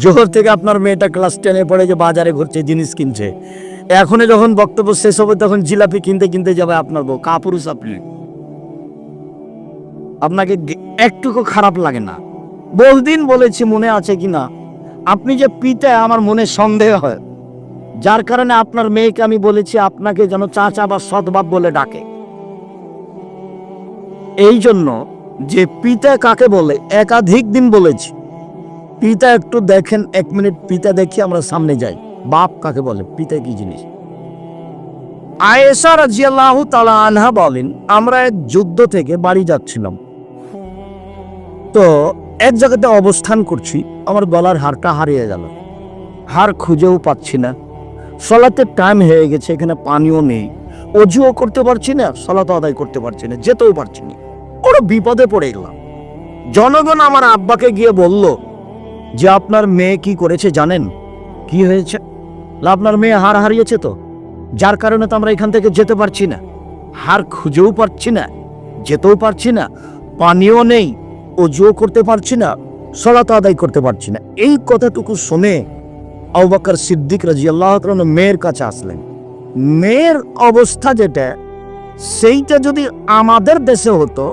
জোহর থেকে আপনার মেয়েটা ক্লাস টেনে পড়ে যে বাজারে ঘুরছে, জিনিস কিনছে। এখনই যখন বক্তব্য শেষ হবে, তখন জিলাপি কিনতে কিনতে যাবে আপনার বউ। কাপুরুষ আপনি। আপনাকে একটুকু খারাপ লাগে না। বহুদিন বলেছি মনে আছে কি না? আপনি যে পিতা আমার মনে সন্দেহ হয়। যার কারণে আপনার মেয়েকে আমি বলেছি, আপনাকে যেন চাচা বা সৎবাপ বলে ডাকে। এই জন্য যে পিতা কাকে বলে, একাধিক দিন বলেছি পিতা একটু দেখেন, এক মিনিট পিতা দেখি আমরা সামনে যাই। বাপ কাকে বলে? পিতা কি জিনিস? আয়েশা রাজিয়াল্লাহু তালা আনহা বলেন, আমরা এক যুদ্ধ থেকে বাড়ি যাচ্ছিলাম। তো এক জায়গাতে অবস্থান করছি, আমার গলার হারটা হারিয়ে গেল। হার খুঁজেও পাচ্ছি না। সলাতে টাইম হয়ে গেছে, এখানে পানিও নেই। অজুও করতে পারছি না সলাত আদায় করতে পারছি না, যেতেও পারছি না। ওরা বিপদে পড়ে গেলাম। জনগণ আমার আব্বাকে গিয়ে বলল যে আপনার মেয়ে কি করেছে জানেন? কি হয়েছে? আপনার মেয়ে হার হারিয়েছে তো? যার কারণে তো আমরা এখান থেকে যেতে পারছি না। হার খুঁজেও পারছি না, যেতেও পারছি না, পানিও নেই, অজুও করতে পারছি না, সলাত আদায় করতে পারছি না। এই কথাটুকু শুনে আবাকার সিদ্দিক রাজি আল্লাহ মেয়ের কাছে আসলেন। মেয়ের অবস্থা যেটা, সেইটা যদি আমাদের দেশে হতো,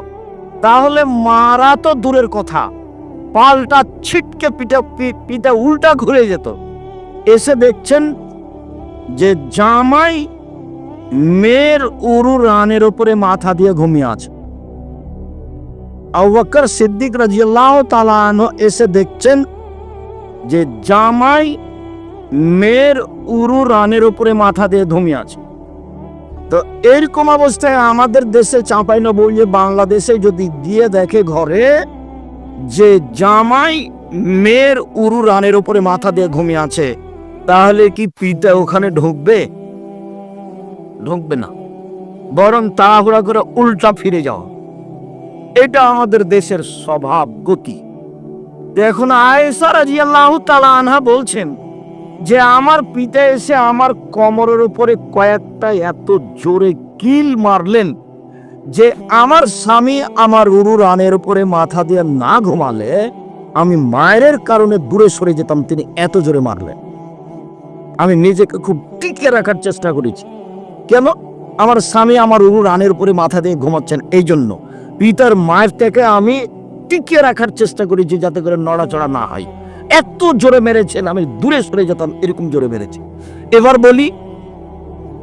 তাহলে মারা তো দূরের কথা। পাল্টা ছিটকে পিঠে পিঠে উল্টা ঘুরে যেত। এসে দেখছেন যে জামাই মেয়ের উরু রানের উপরে মাথা দিয়ে ঘুমিয়ে আছে। আবাক্কর সিদ্দিক রাজিয়াল্লাহ তালানো এসে দেখছেন যে জামাই মেয়ের উরু রানের উপরে মাথা দিয়ে ঘুমিয়ে আছে। তো এরকম অবস্থায় আমাদের দেশে চাঁপাই না বললে বাংলাদেশে যদি দিয়ে দেখে ঘরে যে জামাই মেয়ের উরু রানের উপরে মাথা দিয়ে ঘুমিয়ে আছে, তাহলে কি পিতা ওখানে ঢুকবে? ঢুকবে না। বরং তাড়াহুড়া করে উল্টা ফিরে যাওয়া এটা আমাদের দেশের স্বভাব গতি। দেখুন আয়েশা রাজিয়াল্লাহু তাআলা আনহা বলছেন যে, আমার পিতা এসে আমার কোমরের উপরে কয়েকটা এত জোরে কিল মারলেন যে আমার স্বামী আমার উরু রানের উপরে মাথা দিয়ে না ঘুমালে, আমি মায়ের কারণে দূরে সরে যেতাম, তিনি এত জোরে মারলেন। আমি নিজেকে খুব টিকে রাখার চেষ্টা করেছি। কেন? আমার স্বামী আমার উরু রানের উপরে মাথা দিয়ে ঘুমাচ্ছেন এই জন্য পিতার মায়ের থেকে আমি টিকে রাখার চেষ্টা করেছি যাতে করে নড়াচড়া না হয়। এত জোরে মেরেছেন, আমি দূরে সরে যেতাম, এরকম জোরে মেরেছে। এবার বলি,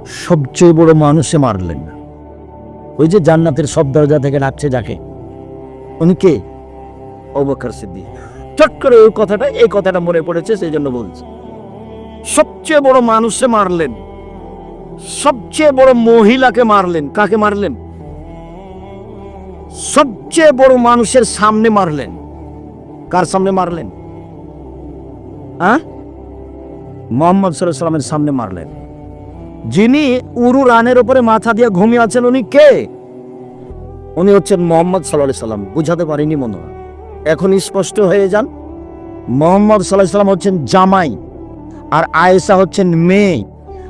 সবচেয়ে বড় মানুষে মারলেন না। ওই যে জান্নাতের সব দরজা থেকে ডাকছে যাকে। উনি কে? অবকার সিদ্দিক। চট করে ওই কথাটা, এই কথাটা মনে পড়েছে, সেই জন্য বলছে। সবচেয়ে বড় মানুষে মারলেন। সবচেয়ে বড় মহিলাকে মারলেন। কাকে মারলেন? সবচেয়ে বড় মানুষের সামনে মারলেন। কার সামনে মারলেন? হ্যাঁ মোহাম্মদ সাল্লামের সামনে মারলেন। যিনি উরু রানের উপরে মাথা দিয়ে ঘুমিয়ে আছেন, উনি কে? উনি হচ্ছেন মোহাম্মদ সাল্লাহ সাল্লাম। বুঝাতে পারিনি মনে হয়। এখন স্পষ্ট হয়ে যান। মোহাম্মদ সাল্লাহ সাল্লাম হচ্ছেন জামাই, আর আয়েশা হচ্ছেন মেয়ে,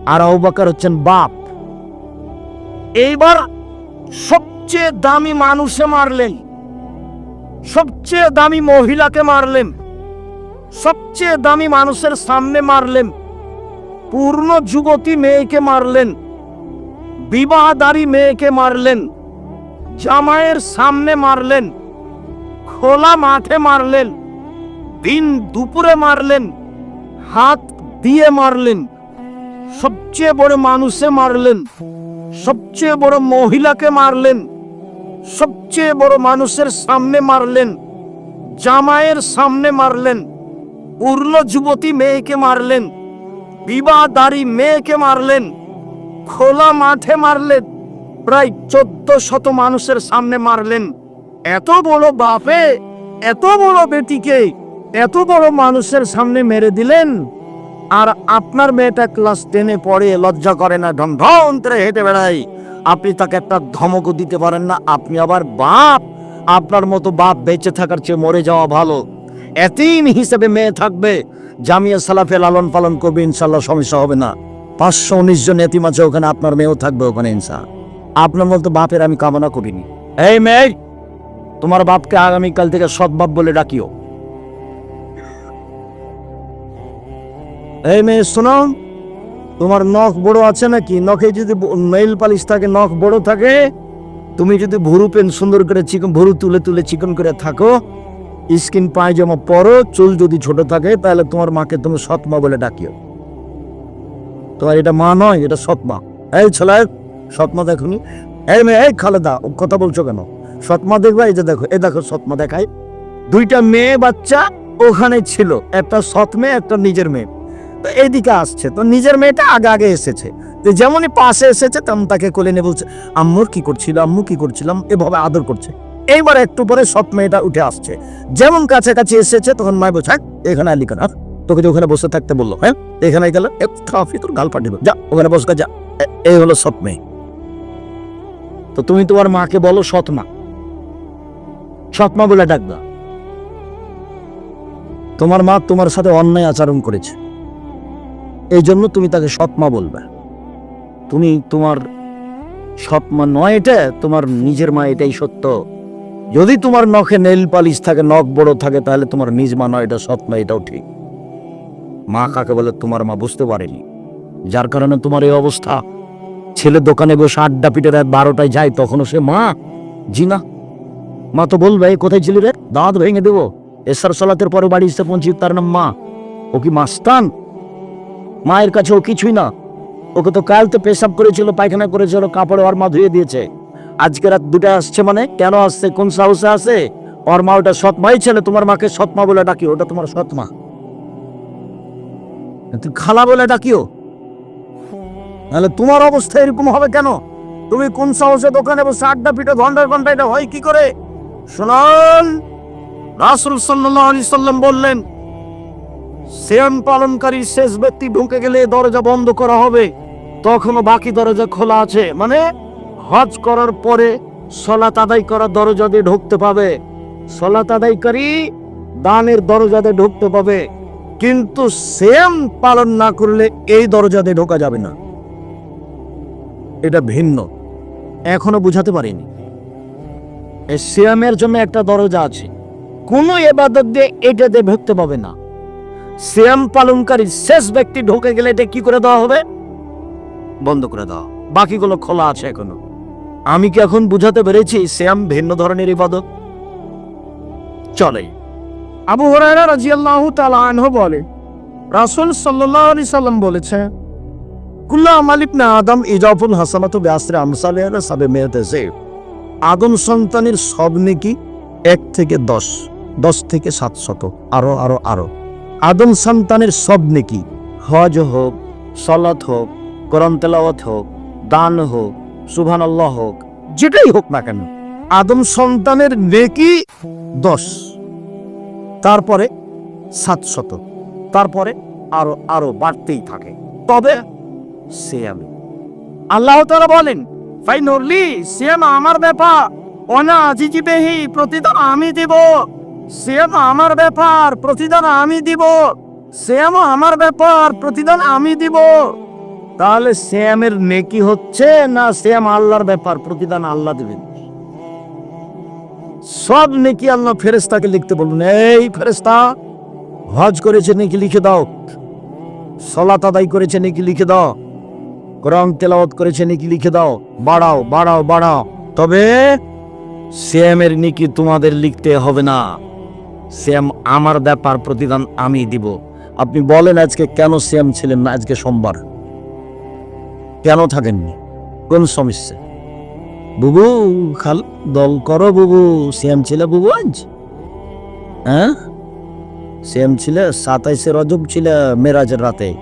আর আউবাকার হচ্ছেন বাপ। এইবার সবচেয়ে দামি মানুষে মারলেন। সবচেয়ে দামি মহিলাকে মারলেন। সবচেয়ে দামি মানুষের সামনে মারলেন। পূর্ণ যুবতী মেয়েকে মারলেন, বিবাহদারী মেয়েকে মারলেন, জামাইয়ের সামনে মারলেন, খোলা মাঠে মারলেন, দিন দুপুরে মারলেন, হাত দিয়ে মারলেন, সবচেয়ে বড় মানুষে মারলেন, সবচেয়ে বড় মহিলাকে মারলেন, সবচেয়ে বড় মানুষের সামনে মারলেন, জামাইয়ের সামনে মারলেন, পূর্ণ যুবতী মেয়েকে মারলেন। বিবাহদারী মেয়েকে মারলেন, খোলা মাঠে মারলেন, প্রায় চোদ্দ শত মানুষের সামনে মারলেন। এত বড় বাপে, এত বড় বেটিকে, এত বড় মানুষের সামনে মেরে দিলেন। আর আপনার মেয়েটা ক্লাস টেনে পড়ে, লজ্জা করে না ঢং ঢং করে হেঁটে বেড়ায়। আপনি তাকে একটা ধমকও দিতে পারেন না, আপনি আবার বাপ। আপনার মতো বাপ বেঁচে থাকার চেয়ে মরে যাওয়া ভালো। এতিম হিসেবে মেয়ে থাকবে। জামিয়া সালাফে লালন পালন করবে ইনশাল্লাহ সমস্যা হবে না। পাঁচশো উনিশ জন এতিম আছে, ওখানে আপনার মেয়েও থাকবে ওখানে, ইনশা। আপনার মতো বাপের আমি কামনা করিনি। এই মেয়ে, তোমার বাপকে আগামীকাল থেকে বাপ বলে ডাকিও। এই মেয়ে, শোনো, তোমার নখ বড় আছে নাকি? নখে যদি নেইল পালিশ থাকে, নখ বড় থাকে, তুমি যদি ভুরু পেন সুন্দর করে চিকন ভুরু তুলে তুলে চিকন করে থাকো স্কিন পায়জামা পরো, চুল যদি ছোট থাকে, তাহলে তোমার মাকে তুমি সৎমা বলে ডাকিও। তোমার এটা মা নয়, এটা সৎমা। এই ছেলে, সৎমা দেখুনি? এই মেয়ে, এই খালেদা কথা বলছো কেন? সৎমা দেখবা? এই যে দেখো, এই দেখো সৎমা দেখাই দুইটা মেয়ে বাচ্চা ওখানে ছিল, একটা সৎ মেয়ে, একটা নিজের মেয়ে। তো এইদিকে আসছে, তো নিজের মেয়েটা আগে আগে এসেছে। তো যেমনই পাশে এসেছে, তেমন তাকে কোলে নিয়ে বলছে, আম্মুর কি করছিল? আম্মু কি করছিলাম এভাবে আদর করছে। এইবার একটু পরে সৎ মেয়েটা উঠে আসছে। যেমন কাছাকাছি এসেছে তখন মায় বলছে "হাট, এখানে আলি কেন তোকে যে ওখানে বসে থাকতে বলল হ্যাঁ এখানে গেল ট্রাফি তোর গাল ফাটিব। যা ওখানে বসে যা এই হলো সৎ মেয়ে। তো তুমি তোমার মাকে বলো সৎ মা সৎ মা বলে ডাকবা তোমার মা তোমার সাথে অন্যায় আচরণ করেছে। এই জন্য তুমি তাকে সৎ মা বলবে। তুমি তোমার সৎ মা নয় এটা তোমার নিজের মা এটাই সত্য। যদি তোমার নখে নেল পালিশ থাকে, নখ বড় থাকে, তাহলে তোমার নিজ মা নয়, এটা সৎ মা এটাও ঠিক। মা কাকে বলে তোমার মা বুঝতে পারেনি। যার কারণে তোমার এই অবস্থা। ছেলে দোকানে বসে আড্ডা পিটে রাত বারোটায় যায়, তখনও সে মা। জি না মা তো বলবে, "এই কোথায় ছিলি রে? দাঁত ভেঙে দেবো। এসার সলাতের পরে বাড়ি এসে পৌঁছি তার নাম মা। ও কি মাস্তান? মায়ের কাছে ও কিছুই না। ওকে তো কাল তো পেশাব করেছিল, পায়খানা করেছিল, কাপড়ে ওর মা ধুয়ে দিয়েছে। আজকে রাত দুটা আসছে মানে? কেন আসছে? কোন সাহসে আসে ওর মা ওটা সৎ মাই ছেলে, তোমার মাকে সৎ মা বলে ডাকি ওটা তোমার সৎ মা তুই খালা বলে ডাকিও। তাহলে তোমার অবস্থা এরকম হবে কেন? তুমি কোন সাহসে দোকানে বসে আড্ডা পিঠে ঘণ্টার ঘণ্টা এটা হয় কি করে? শুনুন, রাসুল সাল্লাহ আলি সাল্লাম বললেন সিয়াম পালনকারী শেষ ব্যক্তি ঢুকে গেলে দরজা বন্ধ করা হবে। তখনও বাকি দরজা খোলা আছে। মানে হজ করার পরে সলাত আদায় করার দরজা দিয়ে ঢুকতে পাবে। সলাত আদায়কারী দানের দরজা দিয়ে ঢুকতে পাবে। কিন্তু সেম পালন না করলে এই দরজা দিয়ে ঢোকা যাবে না। এটা ভিন্ন। এখনও বুঝাতে পারিনি। সিয়ামের জন্য একটা দরজা আছে। কোনো এবাদত দিয়ে এটা দিয়ে ঢুকতে পাবে না। সিয়াম পালনকারী শেষ ব্যক্তি ঢোকে গেলে এটা কি করে দেওয়া হবে? বন্ধ করে দেওয়া। বাকিগুলো খোলা আছে এখনও। আমি কি এখন বুঝাতে পেরেছি শ্যাম ভিন্ন ধরনের ইবাদত? চলে। আবু হরাইরা রাজিয়াল্লাহু তাআলা আনহু বলে, রাসূল সাল্লাল্লাহু আলাইহি সাল্লাম বলেছে কুল্লা মালিকনা আদম ইজাফুল হাসানাতু বিআসরি আমসালিহা সাবে মেয়াতেছে আদম সন্তানের সব নেকি এক থেকে দশ দশ থেকে সাতশত আরও আরও আরও। আদম সন্তানের সব নেকি হজ হোক, সলাত হোক, কোরআন তেলাওয়াত হোক, দান হোক সুবহানাল্লাহ হোক, যেটাই হোক না কেন, আদম সন্তানের নেকি দশ, তারপরে সাতশত তারপরে আরও আরও বাড়তেই থাকে। তবে সে আমি আল্লাহ তাআলা বলেন, ফাইনালি সিয়াম আমার ব্যাপার অনা আজিজিবেহি প্রতিদান আমি দিব। সিয়াম আমার ব্যাপার, প্রতিদান আমি দিব। সিয়াম আমার ব্যাপার, প্রতিদান আমি দিব। তাহলে শ্যামের নেকি হচ্ছে না শ্যাম আল্লাহর ব্যাপার? প্রতিদান আল্লাহ দেবেন। সব নেকি আল্লাহ ফেরেস্তাকে লিখতে বলুন। এই ফেরেস্তা হজ করেছে নাকি লিখে দাও। সলাত আদায় করেছে নাকি লিখে দাও। কোরআন তেলাওয়াত করেছে নাকি লিখে দাও। বাড়াও বাড়াও বাড়াও। তবে শ্যামের নেকি তোমাদের লিখতে হবে না। শ্যাম আমার ব্যাপার প্রতিদান আমি দিব। আপনি বলেন আজকে কেন শ্যাম ছিলেন না? আজকে সোমবার। কেন থাকেননি? কোন সমস্যা? বুবু, খাল, দল করো বুবু। শ্যাম ছিল বুবু আজ? হ্যাঁ? শ্যাম ছিল সাতাইশে রজব ছিল মেরাজের রাতে।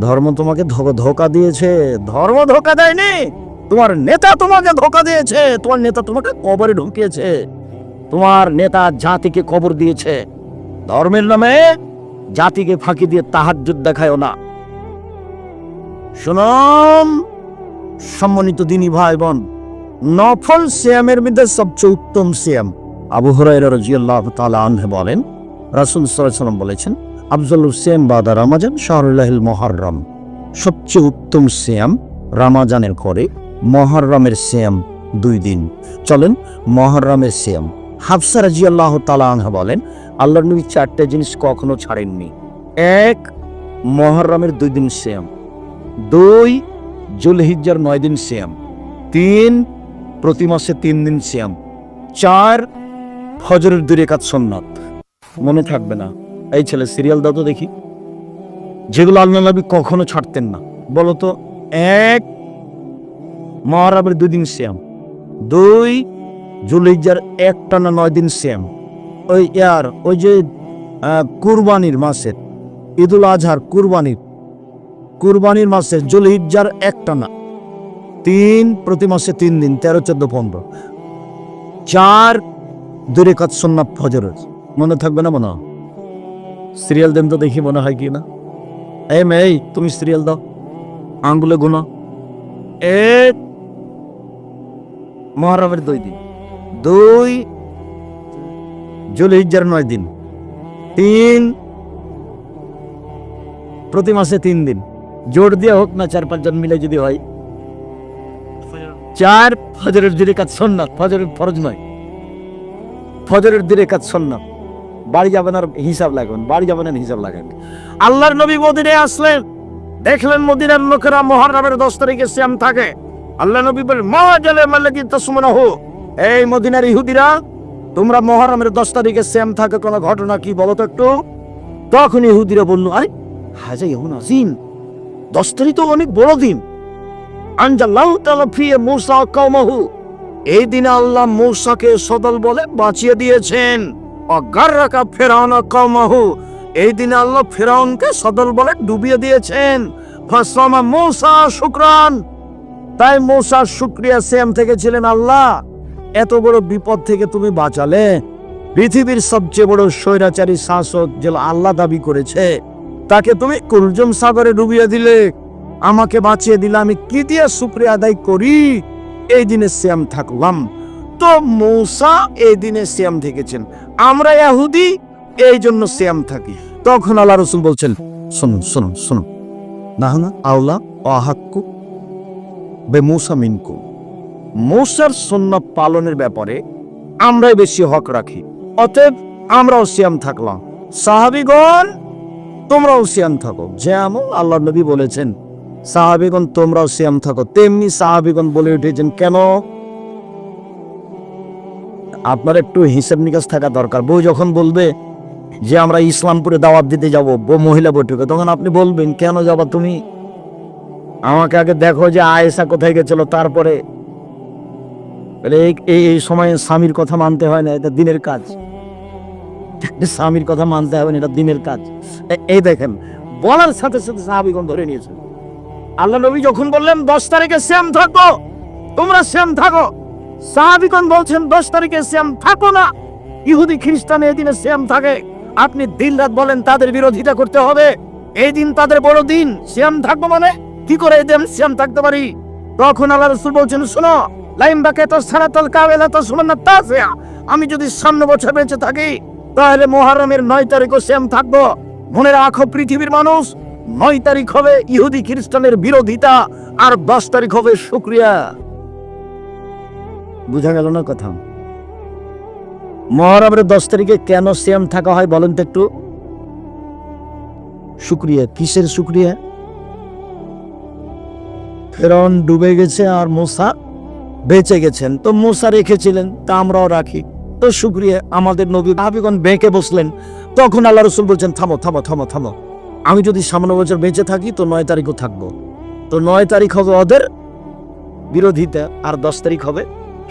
ধর্ম তোমাকে ধোকা দিয়েছে। ধর্ম ধোকা দেয়নি। তোমার নেতা তোমাকে ধোকা দিয়েছে। তোমার নেতা তোমাকে কবরে ঢুকিয়েছে। তোমার নেতা জাতিকে কবর দিয়েছে। ধর্মের নামে জাতিকে ফাঁকি দিয়ে তাহাজ্জুদ দেখায়ও না। শুনুন সম্মানিত দিনী ভাই বোন, নফল সিয়ামের মধ্যে সবচেয়ে উত্তম সিয়াম আবু হুরায়রা রাদিয়াল্লাহু তাআলা আনহু বলেন, রাসূল সাল্লাল্লাহু আলাইহি বলেছেন আফজালু সিয়াম বাদা রমাজান শাহরুল্লাহিল মুহররম। সবচেয়ে উত্তম সিয়াম রামাজানের পরে মহররমের সিয়াম দুই দিন। চলেন মহররমের সিয়াম। হাফসা রাদিয়াল্লাহু তাআলা আনহা বলেন, আল্লাহর নবী চারটে জিনিস কখনো ছাড়েননি। এক মহরমের দুই দিন শ্যাম দুই জুলহিজ্জার নয় দিন শ্যাম তিন প্রতি মাসে তিন দিন শ্যাম চার ফজরের দুই রেখাত সোমনাথ মনে থাকবে না। এই ছেলে সিরিয়াল দাও তো দেখি। যেগুলো আল্লাহ নবী কখনো ছাড়তেন না। বলো তো, এক মহারাবের দুই দিন শ্যাম দুই জুলিজার একটা না নয় দিন শ্যাম ওই ইয়ার, ওই যে কুরবানির মাসের, ঈদুল আজহার কুরবানির কুরবানির মাসে জুলহিজ্জার একটা না। তিন, প্রতি মাসে তিন দিন, তেরো, চোদ্দ, পনেরো। চার দূরে কাজ সন্না ফজরের। মনে থাকবে না মনে? সিরিয়াল দেন তো দেখি মনে হয় কি না। এ মেয়ে, তুমি সিরিয়াল দাও। আঙ্গুলে গুনো। এক মহরমের দুই দিন। দুই, জুলহিজ্জার নয় দিন। তিন, প্রতি মাসে তিন দিন। জোর দিয়ে হোক না, চার পাঁচজন মিলে যদি হয়। চার ফজরের দিনে কাজ সন্ন্যাত ফজরের ফরজ নয়। ফজরের দিনে কাজ সন্ন্যাত বাড়ি যাবেন আর হিসাব লাগবেন বাড়ি যাবেন আর হিসাব লাগেন। আল্লাহর নবী মদিনে আসলেন, দেখলেন মদিনার লোকেরা মহরমের দশ তারিখে শ্যাম থাকে। আল্লাহ নবী বলেন, মা জালে মাল্লাকি তসমনা হো এই মদিনার ইহুদিরা, তোমরা মহরমের দশ তারিখে শ্যাম থাকে, কোনো ঘটনা কি বলো তো একটু? তখন ইহুদিরা বলল, আরে হাজা ইহুন আজিম দশ তারিখ তো অনেক বড় দিন। আনজাল্লাহ তাআলা ফিয়ে মূসা কওমাহু। এই দিনে আল্লাহ মূসাকে সদল বলে বাঁচিয়ে দিয়েছেন। অগাররাকা ফেরাউনা কওমাহু। এই দিনে আল্লাহ ফেরাউনকে সদল বলে ডুবিয়ে দিয়েছেন। ফাসমা মূসা শুকরান। তাই মূসা শুক্রিয়া সেম থেকে ছিলেন আল্লাহ। এত বড় বিপদ থেকে তুমি বাঁচালে। পৃথিবীর সবচেয়ে বড় স্বৈরাচারী শাসক যে আল্লাহ দাবি করেছে। তাকে তুমি কুলজম সাগরে ডুবিয়ে দিলে। আমাকে বাঁচিয়ে দিলে আমি কি দিয়ে সুপ্রিয়া আদায় করি। এই দিনে শ্যাম থাকলাম। তো মৌসা এই দিনে শ্যাম থেকেছেন। আমরা ইহুদি, এই জন্য শ্যাম থাকি। তখন আল্লাহ রসুল বলছেন, শুনুন শুনুন শুনুন। না না আল্লাহ অহাক্কু বে মূসা মিনকু। মূসার সন্না পালনের ব্যাপারে আমরাই বেশি হক রাখি। অতএব আমরাও সিয়াম থাকলাম। সাহাবিগণ তোমরাও সিয়াম থাকো। যেমন আল্লাহ নবী বলেছেন, সাহাবিগণ তোমরাও সিয়াম থাকো। তেমনি সাহাবিগণ বলে উঠেছেন, কেন? আপনার একটু হিসেব নিকাশ থাকা দরকার। বউ যখন বলবে যে আমরা ইসলামপুরে দাওয়াত দিতে যাব, বউ মহিলা বৈঠকে, তখন আপনি বলবেন, কেন যাবা তুমি? আমাকে আগে দেখো যে আয়েশা কোথায় গেছিল, তারপরে। এই- এই সময়ে স্বামীর কথা মানতে হয় না, এটা দিনের কাজ। স্বামীর কথা মানতে হবে এটা দিনের কাজ। এই দেখেন, বলার সাথে সাথে সাহাবিগণ ধরে নিয়েছে আল্লাহ নবী যখন বললেন, দশ তারিখে শ্যাম থাকো তোমরা শ্যাম থাকো। সাহাবিগণ বলছেন, দশ তারিখে শ্যাম থাকো না। ইহুদি খ্রিস্টান শ্যাম থাকে। আপনি দিন রাত বলেন, তাদের বিরোধিতা করতে হবে। এই দিন তাদের বড় দিন। শ্যাম থাকব মানে কি করে এই দিন শ্যাম থাকতে পারি? তখন আল্লাহ রসুল বলছেন, শোনো, লাইম বাকে তো সারাতল কাবেলা তো শুনুন না তা আমি যদি সামনে বছর বেঁচে থাকি তাহলে মোহারমের নয় তারিখও সেম থাকব। মনে রাখো, পৃথিবীর মানুষ, নয় তারিখ হবে ইহুদি খ্রিস্টানের বিরোধিতা, আর দশ তারিখ হবে শুক্রিয়া। বুঝা গেল না কথা? মহরমের দশ তারিখে কেন সেম থাকা হয় বলেন তো একটু? শুক্রিয়া, কিসের শুক্রিয়া? ফেরন ডুবে গেছে আর মোসা বেঁচে গেছেন। তো মোসা রেখেছিলেন, তা আমরাও রাখি। শুক্রিয়া আমাদের নবী ভাবিগণ বেঁকে বসলেন। তখন আল্লাহ রসুল বলছেন, থামো থামো থামো থামো। আমি যদি সামনে বছর বেঁচে থাকি, তো নয় তারিখও থাকব। তো নয় তারিখ হবে ওদের বিরোধিতা, আর দশ তারিখ হবে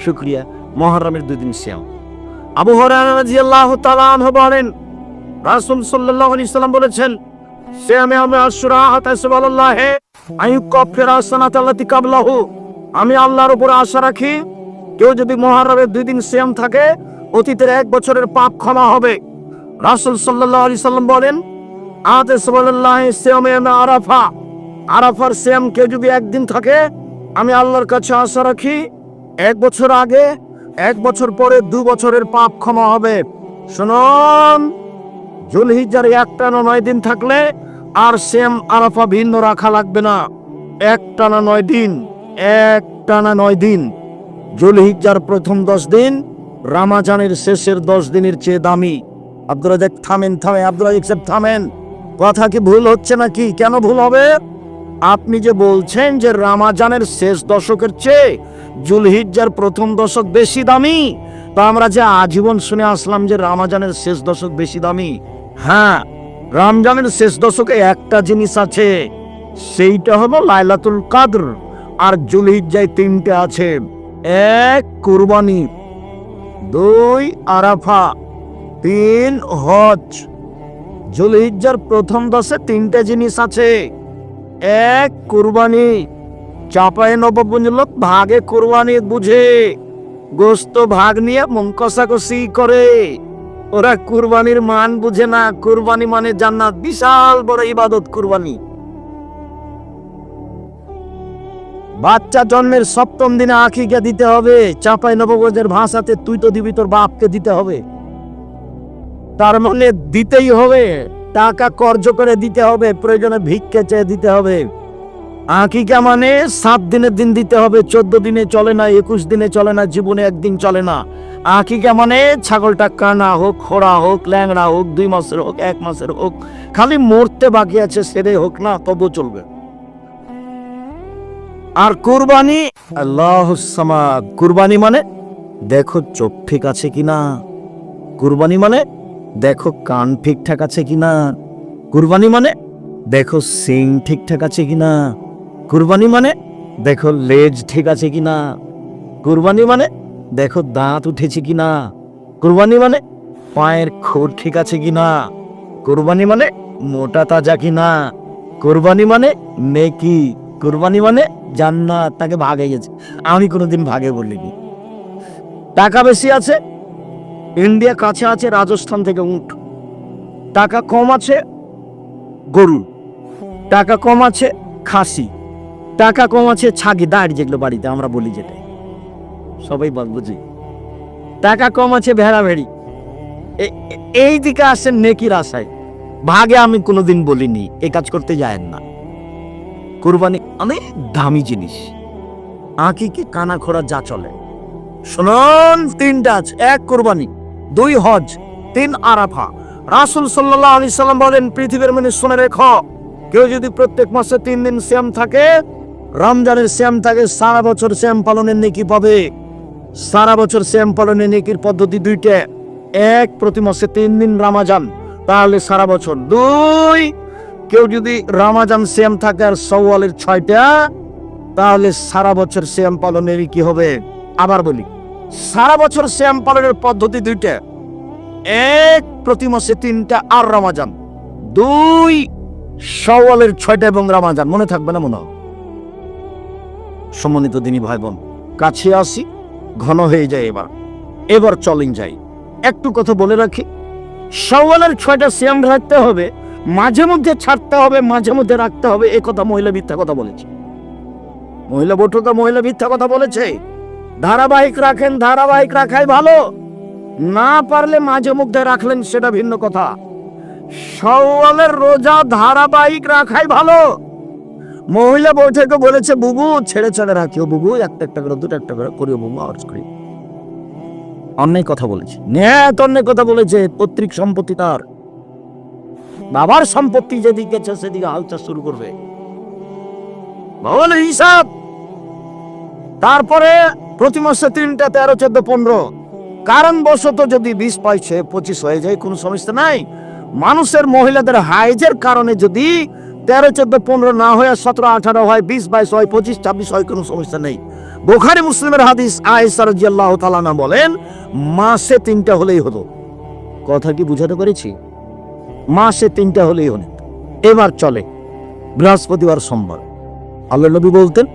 শুক্রিয়া মহরমের দুই দিন শ্যাম আবু হুরায়রা রাদিয়াল্লাহু বলেন, রাসূল আলাইহি সাল্লাম বলেছেন, সিয়ামে আমি আশুরা তাসবাল্লাহ আইয়ুকাফিরা সানাত আল্লাতি কাবলাহু। আমি আল্লাহর উপর আশা রাখি, কেউ যদি মুহররমের দুই দিন সিয়াম থাকে অতীতের এক বছরের পাপ ক্ষমা হবে। রাসূল সাল্লাল্লাহু আলাইহি সাল্লাম বলেন আতাসবাল্লাহ সিয়ামে আমি আরাফা। আরাফার সিয়াম কেউ যদি একদিন থাকে, আমি আল্লাহর কাছে আশা রাখি, এক বছর আগে, এক বছর পরে দু বছরের পাপ ক্ষমা হবে। শুনুন জুলহিজার একটানা নয় দিন থাকলে আর সেম আরাফা ভিন্ন রাখা লাগবে না। একটানা নয় দিন, একটানা নয় দিন। জুলহিজার প্রথম দশ দিন রামাজানের শেষের দশ দিনের চেয়ে দামি। আব্দুল থামেন থামেন আব্দুল সাহেব, থামেন। কথা কি ভুল হচ্ছে নাকি? কেন ভুল হবে? আপনি যে বলছেন যে রামাজানের শেষ দশকের চেয়ে জুলহিজ্জার প্রথম দশক বেশি দামি, তা আমরা যে আজীবন শুনে আসলাম যে রামাজানের শেষ দশক বেশি দামি। হ্যাঁ রমজানের শেষ দশকে একটা জিনিস আছে, সেইটা হলো লাইলাতুল কাদর, আর জুলহিজ্জায় তিনটে আছে। এক, কুরবানি। দুই আরাফা, তিন হজ। জুলহিজ্জার প্রথম দশে তিনটে জিনিস আছে। এক, কুরবানি। চাপায় নবপুঞ্জ লোক ভাগে কুরবানি বুঝে। গোস্ত ভাগ নিয়ে মন করে। ওরা কুরবানির মান বুঝে না। কুরবানি মানে জান্নাত। বিশাল বড় ইবাদত কুরবানি। বাচ্চা জন্মের সপ্তম দিনে আখিকে দিতে হবে, চাপাই নবগঞ্জের ভাষাতে তুই তো দিবি, তোর বাপকে দিতে হবে। তার মানে দিতেই হবে, টাকা কর্জ করে দিতে হবে, প্রয়োজনে ভিক্ষে চেয়ে দিতে হবে। আকিকা মানে সাত দিনের দিন দিতে হবে, চোদ্দ দিনে চলে না, একুশ দিনে চলে না, জীবনে একদিন চলে না। আকিকা মানে ছাগলটা কানা হোক, খোড়া হোক, ল্যাংড়া হোক, দুই মাসের হোক, এক মাসের হোক, খালি মরতে বাকি আছে, সেরে হোক না তবু চলবে। আর কুরবানি? আল্লাহসামাদ কুরবানি মানে দেখো চোখ ঠিক আছে কিনা। কুরবানি মানে দেখো কান ঠিকঠাক আছে কিনা। কুরবানি মানে দেখো সিং ঠিকঠাক আছে কিনা। কুরবানি মানে দেখো লেজ ঠিক আছে কিনা। কুরবানি মানে দেখো দাঁত উঠেছে কিনা। কুরবানি মানে পায়ের খোর ঠিক আছে কিনা। কুরবানি মানে মোটা তাজা কিনা। কুরবানি মানে নেকি। কুরবানি মানে জান্নাত, তাকে ভাগে গেছে। আমি কোনোদিন ভাগে বলিনি। টাকা বেশি আছে, ইন্ডিয়া কাছে আছে, রাজস্থান থেকে উঠ। টাকা কম আছে, গরু। টাকা কম আছে, খাসি। টাকা কম আছে, ছাগি, দাঁড় যেগুলো বাড়িতে, আমরা বলি যেটা সবাই বুঝি। টাকা কম আছে ভেড়া ভেড়ি এই দিকে আসেন নেকির আশায়। ভাগে আমি কোনোদিন বলিনি, এ কাজ করতে যায়েন না। কুরবানি অনেক দামি জিনিস। আঁকি কি কানা খোড়া যা চলে। শুনুন তিনটা আছে এক কুরবানি, দুই হজ, তিন আরাফা। রাসুল সাল্লাহ আলি সাল্লাম বলেন, পৃথিবীর মানে শুনে রেখো, কেউ যদি প্রত্যেক মাসে তিন দিন শ্যাম থাকে, রমজানের শ্যাম থাকে, সারা বছর শ্যাম পালনের নেকি পাবে। সারা বছর শ্যাম পালনের নেকির পদ্ধতি দুইটা। এক, প্রতি মাসে তিন দিন রামাজান, তাহলে সারা বছর। দুই কেউ যদি রামাজান শ্যাম থাকে আর সওয়ালের ছয়টা, তাহলে সারা বছর শ্যাম পালনের কি হবে? আবার বলি, সারা বছর শ্যাম পালনের পদ্ধতি দুইটা। এক, প্রতি মাসে তিনটা আর রামাজান। দুই, সওয়ালের ছয়টা এবং রামাজান। মনে থাকবে না মনে? সম্মানিত দিনী ভাই বোন কাছে আসি, ঘন হয়ে যায় এবার। এবার চলেন যাই। একটু কথা বলে রাখি, সওয়ালের ছয়টা শ্যাম রাখতে হবে মাঝে মধ্যে ছাড়তে হবে, মাঝে মধ্যে রাখতে হবে। এ কথা মহিলা মিথ্যা কথা বলেছে। মহিলা বটুকা মহিলা মিথ্যা কথা বলেছে। ধারাবাহিক রাখেন, ধারাবাহিক রাখাই ভালো। না পারলে মাঝে মধ্যে রাখলেন, সেটা ভিন্ন কথা। সওয়ালের রোজা ধারাবাহিক রাখাই ভালো। মহিলা বৈঠকে বলেছে, বুবু, ছেড়ে ছেড়ে রাখিও, বুবু, একটা একটা করে, দুটো, একটা করে করিও, বুবু, আওয়াজ করি অন্যায় কথা বলেছে। ন্যায় অন্যায় কথা বলেছে, পৈতৃক সম্পত্তি তার। বাবার সম্পত্তি যেদিকে সেদিকে হালচাল শুরু করবে। বাবার হিসাব। তারপরে প্রতি মাসে তিনটা, তেরো, চোদ্দ, পনেরো। কারণবশত যদি বিশ পাইছে পঁচিশ হয়ে যায়, কোনো সমস্যা নাই। মানুষের, মহিলাদের হাইজের কারণে যদি তেরো, চোদ্দ, পনেরো না হয়ে, সতেরো, আঠারো হয় বিশ বাইশ হয়, পঁচিশ, ছাব্বিশ হয়, কোনো সমস্যা নেই। বোখারি মুসলিমের হাদিস আয়েসার জিয়াল্লাহ তালানা বলেন, মাসে তিনটা হলেই হতো। কথা কি বুঝাতে পেরেছি? মাসে তিনটা হলেই অনেক এবার চলে বৃহস্পতিবার সোমবার। আল্লাহ নবী বলতেন,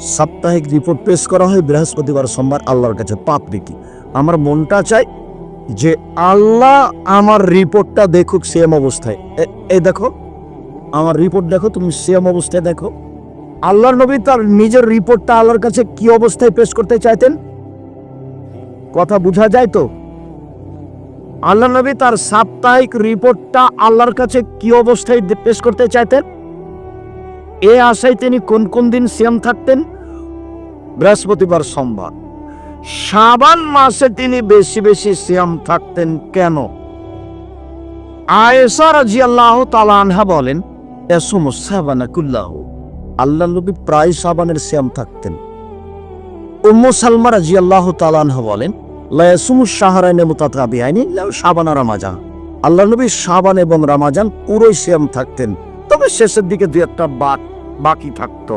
সাপ্তাহিক রিপোর্ট পেশ করা হয় বৃহস্পতিবার সোমবার, আল্লাহর কাছে পাপ দেখি। আমার মনটা চাই যে আল্লাহ আমার রিপোর্টটা দেখুক সেম অবস্থায়। এই দেখো, আমার রিপোর্ট দেখো, তুমি সেম অবস্থায় দেখো। আল্লাহর নবী তার নিজের রিপোর্টটা আল্লাহর কাছে কি অবস্থায় পেশ করতে চাইতেন? কথা বোঝা যায় তো? আল্লাহ নবী তার সাপ্তাহিক রিপোর্টটা আল্লাহর কাছে কি অবস্থায় পেশ করতে চাইতেন? এ আশায় তিনি কোন কোন দিন সিয়াম থাকতেন? বৃহস্পতিবার সোমবার। শাবান মাসে তিনি বেশি বেশি সিয়াম থাকতেন কেন? রাদিয়াল্লাহু তাআলা আনহা বলেন ইয়াসুমু সাবানা কুল্লাহু। আল্লাহ নবী প্রায় সাবানের শ্যাম থাকতেন। উম্মু সালমা তাআলা আনহা বলেন লা ইয়াসুমু শাহরাইনে মুতাতাবিআইনি ইল্লা শাবান আর আল্লাহ নবী শাবান এবং রমাজান পুরোই শ্যাম থাকতেন, তবে শেষের দিকে দুই একটা বাক বাকি থাকতো।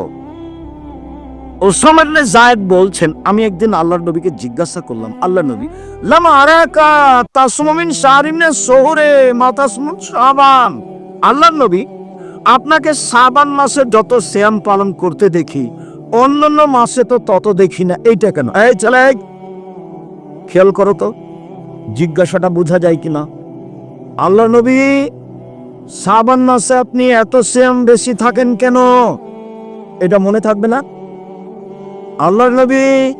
ওসামা ইবনে জায়েদ বলছেন, আমি একদিন আল্লাহর নবীকে জিজ্ঞাসা করলাম আল্লাহ নবী, লামা আরাকা তাসমমিন শাহরিমনে সোহরে মাতাসমুন শাবান। আল্লাহর নবী, আপনাকে সাবান মাসে যত শ্যাম পালন করতে দেখি, অন্যান্য মাসে তো তত দেখি না, এইটা কেন? এই ছেলে খেয়াল করো তো, জিজ্ঞাসাটা বোঝা যায় কিনা আল্লাহ নবী সাবান মাসে আপনি এত শ্যাম বেশি থাকেন কেন? এটা মনে থাকবে না? আল্লাহ নবী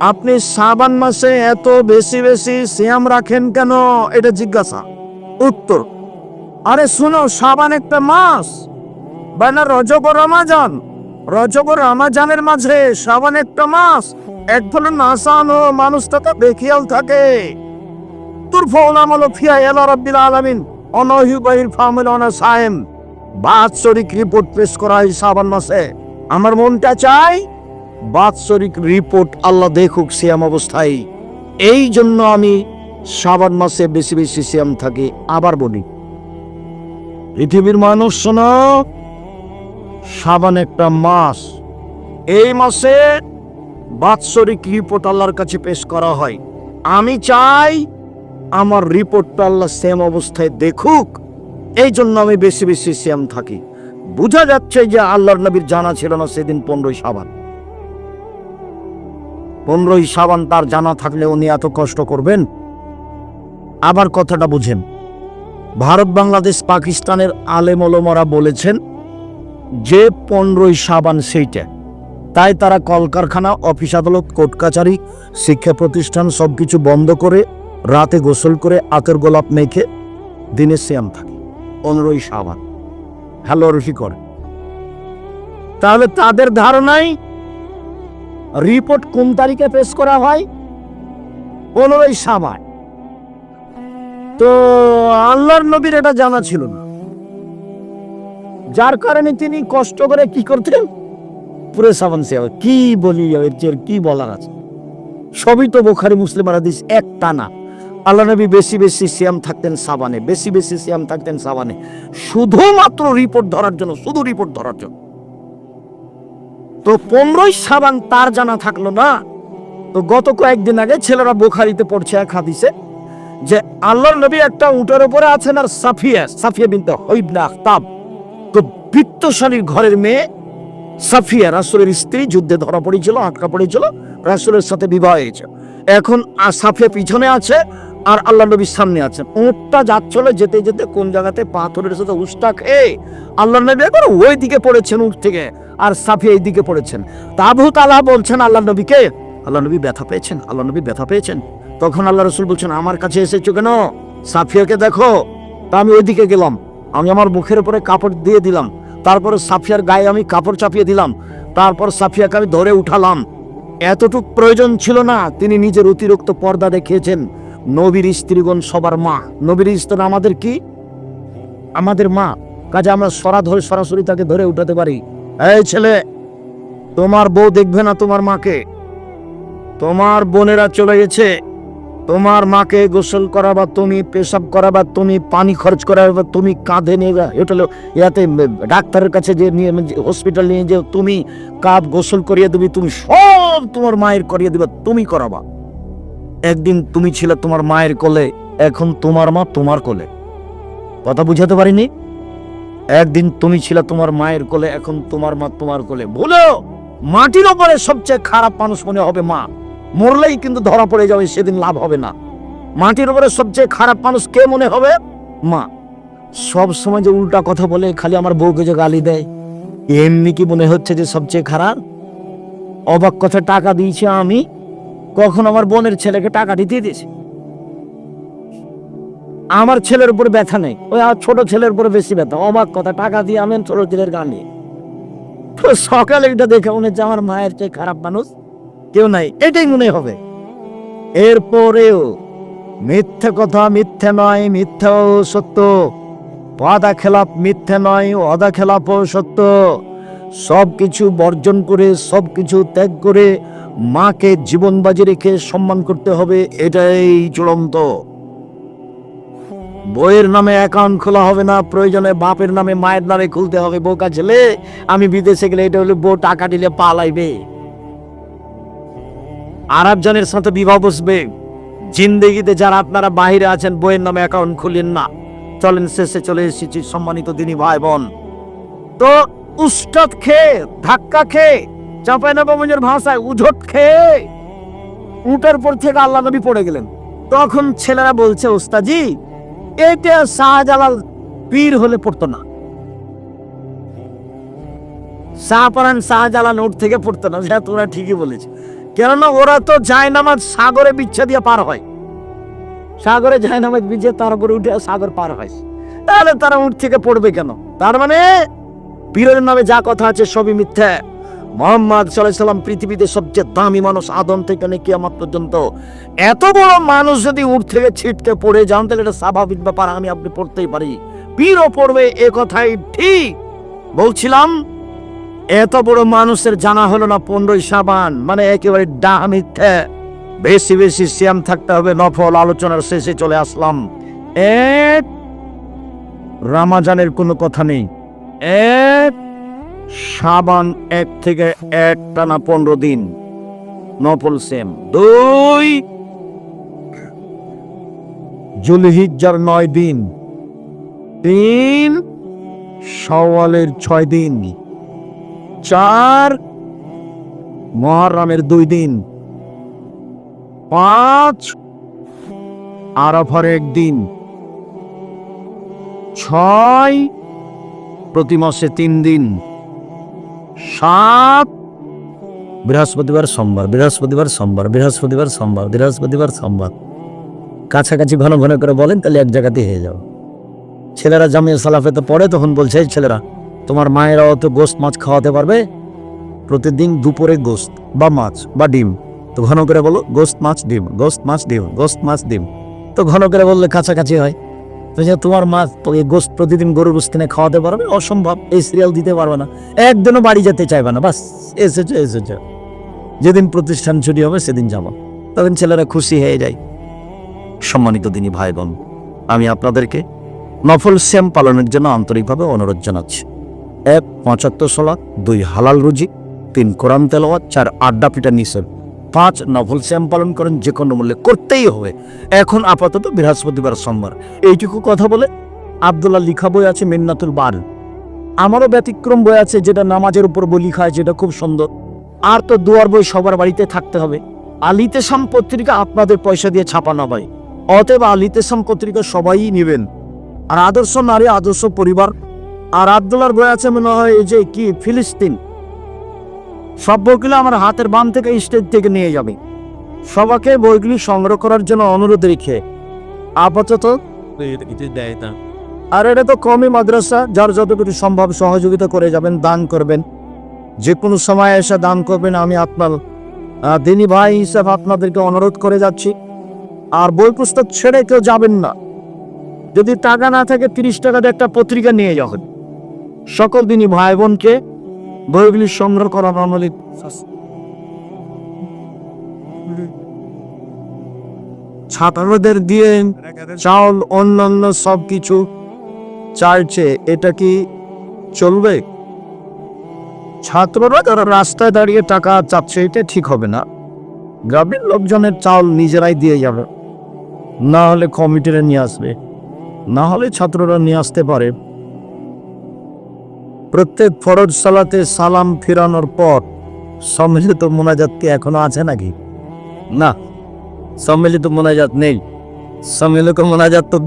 আপনি সাবান মাসে এত বেশি বেশি শ্যাম রাখেন কেন? এটা জিজ্ঞাসা। উত্তর, আরে শুনো, সাবান একটা মাস। বানা রজব ও রমাজান। রজব ও রমাজানের মাঝে সাবান একটা মাস। এক ফলে নাসান ও মানুষ তাকে বেখিয়াল থাকে। তোর ফোন আমল ফিয়া এলা রব্বিল আলামিন। অনহি বাইর ফামিল অনা সায়েম বাৎসরিক রিপোর্ট পেশ করা হয় সাবান মাসে। আমার মনটা চাই বাৎসরিক রিপোর্ট আল্লাহ দেখুক সিয়াম অবস্থায়। এই জন্য আমি সাবান মাসে বেশি বেশি সিয়াম থাকি, আবার বলি। পৃথিবীর মানুষ শোনো, সাবান একটা মাস। এই মাসে বাৎসরিক রিপোর্ট আল্লাহর কাছে পেশ করা হয়। আমি চাই আমার রিপোর্টটা আল্লাহ সেম অবস্থায় দেখুক। এই জন্য আমি বেশি বেশি সেম থাকি। বোঝা যাচ্ছে যে আল্লাহর নবীর জানা ছিল না সেদিন পনেরোই সাবান পনেরোই সাবান তার জানা থাকলে উনি এত কষ্ট করবেন? আবার কথাটা বুঝেন। ভারত, বাংলাদেশ, পাকিস্তানের আলেম ওলমারা বলেছেন, যে পনেরোই সাবান সেইটা। তাই তারা কলকারখানা, অফিস আদালত, কোর্ট কাচারি, শিক্ষা প্রতিষ্ঠান সবকিছু বন্ধ করে রাতে গোসল করে আতের গোলাপ মেখে দিনে শ্যাম থাকে। পনেরোই সাবান হ্যালো রফি করে তাহলে তাদের ধারণাই রিপোর্ট কোন তারিখে পেশ করা হয়? পনেরোই সাবান তো আল্লাহর নবীর এটা জানা ছিল না। যার কারণে তিনি কষ্ট করে কি করতেন? পুরো সাবান সেবা কি বলি এর কি বলার আছে? সবই তো বোখারি মুসলিম হাদিস এক টানা আল্লাহ নবী বেশি বেশি শ্যাম থাকতেন সাবানে, বেশি বেশি শ্যাম থাকতেন সাবানে। শুধুমাত্র রিপোর্ট ধরার জন্য, শুধু রিপোর্ট ধরার জন্য। তো পনেরোই সাবান তার জানা থাকল না। তো গত কয়েকদিন আগে ছেলেরা বোখারিতে পড়ছে এক হাদিসে যে আল্লাহর নবী একটা উটের উপরে আছেন আর সাফিয়া সাফিয়া বিনতে হইবনা আখতাব। তো বৃত্তশালীর ঘরের মেয়ে সাফিয়া, রাসুলের স্ত্রী যুদ্ধে ধরা পড়েছিল, আটকা পড়েছিল, রাসুলের সাথে বিবাহ হয়েছে। এখন সাফিয়া পিছনে আছে আর আল্লাহ নবীর সামনে আছে। উঁটটা যাচ্ছিল যেতে যেতে কোন জায়গাতে? পাথরের সাথে উস্তা খেয়ে আল্লাহ নবী একবার ওই দিকে পড়েছেন উঠ থেকে আর সাফিয়া এই দিকে পড়েছেন। তাবু তালা বলছেন আল্লাহ নবীকে আল্লাহ নবী ব্যথা পেয়েছেন আল্লাহ নবী ব্যথা পেয়েছেন। তখন আল্লাহ রসুল বলছেন, আমার কাছে এসেছ কেন? সাফিয়াকে দেখো। তা আমি ওইদিকে গেলাম। আমি আমার মুখের উপরে কাপড় দিয়ে দিলাম। তারপরে সাফিয়ার গায়ে আমি কাপড় চাপিয়ে দিলাম। তারপর সাফিয়াকে আমি ধরে উঠালাম। এতটুক প্রয়োজন ছিল না, তিনি নিজের অতিরিক্ত পর্দা দেখিয়েছেন। নবীর স্ত্রীগণ সবার মা। নবীর স্ত্রী আমাদের কি? আমাদের মা। কাজে আমরা সরা ধরে, সরাসরি তাকে ধরে উঠাতে পারি। এই ছেলে, তোমার বউ দেখবে না তোমার মাকে। তোমার বোনেরা চলে গেছে। তোমার মাকে গোসল করাবা, তুমি পেশাব করাবা, তুমি পানি খরচ করাবা, তুমি কাঁধে নিয়ে হোটেলে ইয়াতে ডাক্তারের কাছে যে নিয়ে হসপিটাল নিয়ে যে তুমি কাপ গোসল করিয়ে দিবি, তুমি সব তোমার মায়ের করিয়ে দিবা, তুমি করাবা। একদিন তুমি ছিলে তোমার মায়ের কোলে, এখন তোমার মা তোমার কোলে। কথা বুঝাতে পারিনি? একদিন তুমি ছিলে তোমার মায়ের কোলে, এখন তোমার মা তোমার কোলে। বলেও মাটির ওপরে সবচেয়ে খারাপ মানুষ মনে হবে মা। মরলেই কিন্তু ধরা পড়ে যাবে, সেদিন লাভ হবে না। মাটির উপরে সবচেয়ে খারাপ মানুষ কে মনে হবে? মা। সব সময় যে উল্টা কথা বলে, খালি আমার বউকে যে গালি দেয়, এমনি কি মনে হচ্ছে যে সবচেয়ে খারাপ? অবাক কথা টাকা দিয়েছি আমি, কখন আমার বোনের ছেলেকে টাকা দিতে দিয়েছি? আমার ছেলের উপর ব্যথা নেই, ওই আর ছোট ছেলের উপরে বেশি ব্যথা, অবাক কথা, টাকা দিয়ে আমি ছোট ছেলের গান নিয়ে সকালে এটা দেখে মনে হচ্ছে আমার মায়ের চেয়ে খারাপ মানুষ। কেউ নাই, এটাই মনে হবে। এরপরেও মিথ্যে কথা মিথ্যে নয় মিথ্যা ও সত্য। ওয়াদা খেলাপ মিথ্যে নয় অদা খেলাপও সত্য। সব কিছু বর্জন করে সব কিছু ত্যাগ করে মাকে জীবন বাজি রেখে সম্মান করতে হবে, এটাই চূড়ান্ত। বইয়ের নামে অ্যাকাউন্ট খোলা হবে না, প্রয়োজনে বাপের নামে মায়ের নামে খুলতে হবে। বোকা ছেলে, আমি বিদেশে গেলে এটা হলো বউ টাকা দিলে পালাইবে। আরবজনের সাথে বিবাহ বসবে। জিন্দেগিতে যারা আপনারা বাহিরে আছেন, বইয়ের নামে অ্যাকাউন্ট খুলেন না। চলেন, শেষে চলে এসেছি সম্মানিত দিনী ভাই বোন তো উস্তাদ খেয়ে ধাক্কা খেয়ে চাপাই ভাষায় উঝট খেয়ে উটের পর থেকে আল্লাহ নবী পড়ে গেলেন। তখন ছেলেরা বলছে ওস্তাজি এটা শাহজালাল পীর হলে পড়তো না। শাহ শাহপারান শাহজালাল উঠ থেকে পড়তো না। সেটা তোরা ঠিকই বলেছে। কেননা ওরা তো যায় নামাজ সাগরে বিচ্ছা দিয়ে পার হয়। সাগরে যায় নামাজ বিছে তার উপরে উঠে সাগর পার হয়। তাহলে তারা উঠ থেকে পড়বে কেন? তার মানে পীরের নামে যা কথা আছে সবই মিথ্যা। মোহাম্মদ সাল্লাম পৃথিবীতে সবচেয়ে দামি মানুষ আদম থেকে নিয়ে আমার পর্যন্ত। এত বড় মানুষ যদি উঠ থেকে ছিটকে পড়ে যান, তাহলে এটা স্বাভাবিক ব্যাপার, আমি আপনি পড়তেই পারি। পীরও পড়বে এ কথাই ঠিক। বলছিলাম এত বড় মানুষের জানা হলো না পনেরোই সাবান মানে একেবারে ডাহা মিথ্যে। বেশি বেশি শ্যাম থাকতে হবে, নফল আলোচনার শেষে চলে আসলাম। এক রামাজানের কোনো কথা নেই। এক সাবান এক থেকে এক টানা পনেরো দিন। নফল সেম দুই জুলহিজ্জার নয় দিন। তিন সওয়ালের ছয় দিন। চার, মহরমের দুই দিন। পাঁচ, আরফার একদিন। ছয়, প্রতি মাসে তিন দিন। সাত, বৃহস্পতিবার, সোমবার। বৃহস্পতিবার সোমবার। বৃহস্পতিবার সোমবার। বৃহস্পতিবার, সোমবার। কাছাকাছি ঘন ঘন করে বলেন, তাহলে এক জায়গাতে হয়ে যাও ছেলেরা জামিয়া সালাফে তো পড়ে, তখন বলছে ছেলেরা তোমার মায়েরাও তো গোস্ত মাছ খাওয়াতে পারবে? প্রতিদিন দুপুরে গোস্ত বা মাছ বা ডিম। তো ঘন করে বলো, গোস্ত, মাছ, ডিম, গোস্ত, মাছ, ডিম, গোস্ত, মাছ, ডিম। তো ঘন করে বললে কাছাকাছি হয়। তো যে তোমার মা তো এই গোস্ত প্রতিদিন গরুর গোস্ত কিনে খাওয়াতে পারবে? অসম্ভব, এই সিরিয়াল দিতে পারবে না। একদিনও বাড়ি যেতে চাইবে না, বাস, এসেছে এসেছে। যেদিন প্রতিষ্ঠান ছুটি হবে, সেদিন যাব। তখন ছেলেরা খুশি হয়ে যায়। সম্মানিত দিনী ভাই বোন আমি আপনাদেরকে নফল শ্যাম পালনের জন্য আন্তরিকভাবে অনুরোধ জানাচ্ছি। এক পঁচাত্তর সোলা দুই হালাল রুজি, তিন কোরআন তেলাওয়াত, চার আড্ডা পিটা নিষেধ, পাঁচ নফল শ্যাম পালন করেন যে কোনো মূল্যে করতেই হবে। এখন আপাতত বৃহস্পতিবার সোমবার। এইটুকু কথা বলে আবদুল্লাহ লিখা বই আছে মিন্নাতুল বার আমারও ব্যতিক্রম বই আছে যেটা নামাজের উপর বই লিখা হয়, যেটা খুব সুন্দর। আর তো দুয়ার বই সবার বাড়িতে থাকতে হবে। আলিতেসাম পত্রিকা আপনাদের পয়সা দিয়ে ছাপানো হয়। অতএব আলিতেসাম পত্রিকা সবাই নেবেন। আর আদর্শ নারী, আদর্শ পরিবার আর আবদুল্লার বই আছে মনে হয় এই যে কি, ফিলিস্তিন। সব বইগুলো আমার হাতের বাম থেকে স্টেজ থেকে নিয়ে যাবে। সবাকে বইগুলি সংগ্রহ করার জন্য অনুরোধ রেখে। আপাতত আর এটা তো কমই মাদ্রাসা, যার যতটুকু সম্ভব সহযোগিতা করে যাবেন, দান করবেন। যে কোনো সময় এসে দান করবেন, আমি আপনার দিনী ভাই হিসাবে আপনাদেরকে অনুরোধ করে যাচ্ছি। আর বই পুস্তক ছেড়ে কেউ যাবেন না। যদি টাকা না থাকে, তিরিশ টাকাতে একটা পত্রিকা নিয়ে যাবেন। সকল দিনই ভাই বোনকে বইগুলি সংগ্রহ করা নর্মালি ছাত্রদের দিয়ে চাউল, অন্যান্য সব কিছু চাইছে এটা কি চলবে? ছাত্ররা যারা রাস্তায় দাঁড়িয়ে টাকা চাচ্ছে, এটা ঠিক হবে না। গ্রামের লোকজনের চাউল নিজেরাই দিয়ে যাবে। না হলে কমিটিরা নিয়ে আসবে। না হলে ছাত্ররা নিয়ে আসতে পারে। প্রত্যেক ফরজ সালাতে সালাম ফিরানোর পর সম্মিলিত মোনাজাত কি এখনও আছে নাকি? না, সম্মিলিত মোনাজাত নেই। সম্মিলিত মোনাজাত তো